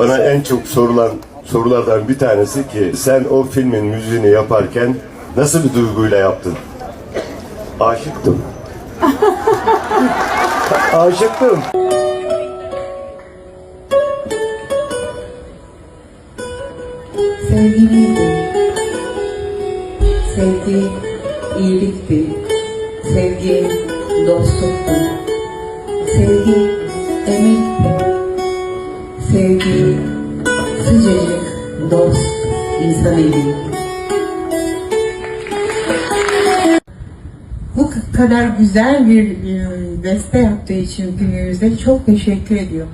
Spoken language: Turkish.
Bana en çok sorulan sorulardan bir tanesi ki sen o filmin müziğini yaparken nasıl bir duyguyla yaptın? Aşıktım. Aşıktım. Sevgi neydi? Sevgi iyilikti. Sevgi dostluktu. Sevgi emekti. Dost insan eli. Bu kadar güzel bir e, beste yaptığı için filmimize çok teşekkür ediyorum.